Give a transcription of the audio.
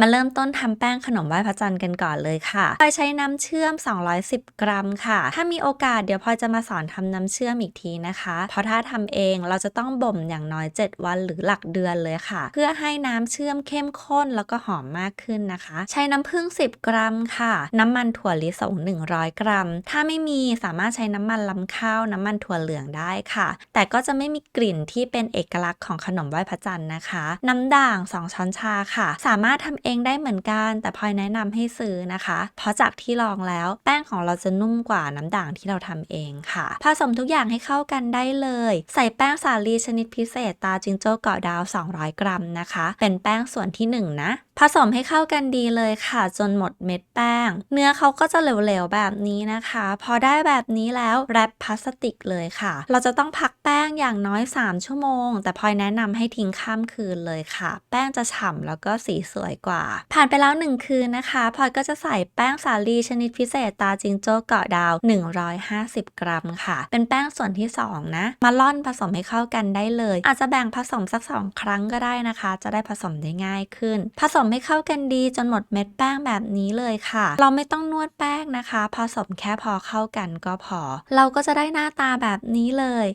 มาเริ่มต้นทำแป้งขนมไหว้พระจันทร์กันก่อนเลยค่ะพลอยใช้น้ำเชื่อม 210 กรัมค่ะ ถ้ามีโอกาสเดี๋ยวพลอยจะมาสอนทำน้ำเชื่อมอีกทีนะคะ เพราะถ้าทำเองเราจะต้องบ่มอย่างน้อย 7 วันหรือหลักเดือนเลยค่ะ เพื่อให้น้ำเชื่อมเข้มข้นแล้วก็หอมมากขึ้นนะคะ ใช้น้ำผึ้ง 10 กรัมค่ะ น้ำมันถั่วลิสง 100 กรัม ถ้าไม่มีสามารถใช้น้ำมันลำข้าวน้ำมันถั่วเหลืองได้ค่ะ แต่ก็จะไม่มีกลิ่นที่เป็นเอกลักษณ์ของขนมไหว้พระจันทร์นะคะ น้ำด่าง 2 ช้อนชาค่ะ สามารถทำเองได้เหมือนกัน แต่พลอยแนะนำให้ซื้อนะคะ เพราะจากที่ลองแล้วแป้งของเราจะนุ่มกว่าน้ำด่างที่เราทำเองค่ะ ผสมทุกอย่างให้เข้ากันได้เลย ใส่แป้งสาลีชนิดพิเศษตาจิงโจ้เกาะดาว 200 กรัมนะคะ เป็นแป้งส่วนที่ 1 นะผสมให้เข้ากันดีเลยค่ะ จนหมดเม็ดแป้ง เนื้อเขาก็จะเหลวๆแบบนี้นะคะ พอได้แบบนี้แล้วแรปพลาสติกเลยค่ะ เราจะต้องพักแป้งอย่างน้อย 3 ชั่วโมง แต่พลอยแนะนำให้ทิ้งข้ามคืนเลยค่ะ แป้งจะฉ่ำแล้วก็สีสวยกว่า ผ่านไปแล้ว 1 คืนนะคะพลอยก็จะใส่แป้งสาลีชนิดพิเศษตาจิงโจ้เกาะดาว 150 กรัมค่ะ เป็นแป้งส่วนที่ 2 นะ มาล่อนผสมให้เข้ากันได้เลย อาจจะแบ่งผสมสัก 2 ครั้งก็ได้นะคะ จะได้ผสมได้ง่ายขึ้น ผสมมให้เข้ากันดีจนหมดเม็ดแป้งแบบนี้เลยค่ะ เราไม่ต้องนวดแป้งนะคะ ผสมแค่พอเข้ากันก็พอ เราก็จะได้หน้าตาแบบนี้เลย